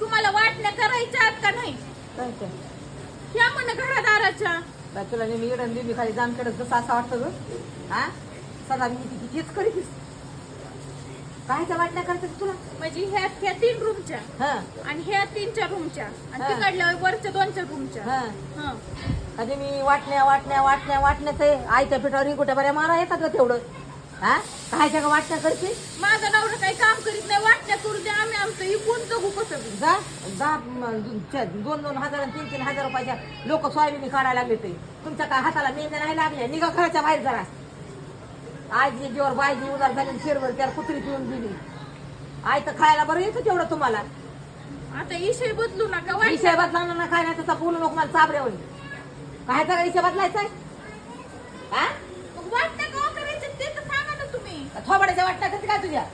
तुम्हाला वाटण्या करायच्या आहेत का नाही? काय ते? ह्या म्हण घरादाराच्या. बाई, तुला नेहमी इडन नेहमी खाली जामकडे जसं असं वाटतं ग. हा? सदा मी ती- तीच करीतीस. काय त्या वाटण्या करतेस तुला? म्हणजे ह्या ह्या तीन रूमच्या हा. आणि ह्या तीनच्या रूमच्या आणि हा. तिकडल्या वरच्या दोनच्या रूमच्या हा. हं. कधी मी वाटण्या वाटण्या वाटण्या वाटण्याच आईच्या पिठावर कुठे बऱ्या मारा येतात का तेवढं. हा? कायच्या का वाटण्या करते माझा नवरा काही काम करीत नाही वाटण्या करू द्या आमचं इकून जगू कसं? बी. जा च्या- दोन दोन हजार तीन तीन हजार रुपयाच्या लोक सोयाबीन काढायला लागले ते. तुमच्या काय हाताला मेहनत नाही लागल्या निघा घराच्या बाहेर जरा. आईची जीवर बायची उदार झाली शेरवर त्याला कुत्री पिऊन दिली आई तर खायला बरं येतं तेवढं तुम्हाला. आता इशय बदलू नका वाटण्या विषय बदला ना काय नाही तसा बोलू नको मला चाबऱ्यावर काय का विषय बदलायचा आहे हा मग वाटण्या का ते तर सांगा ना तुम्ही. थोबड्याच्या वाटण्या करते काय तुझ्या?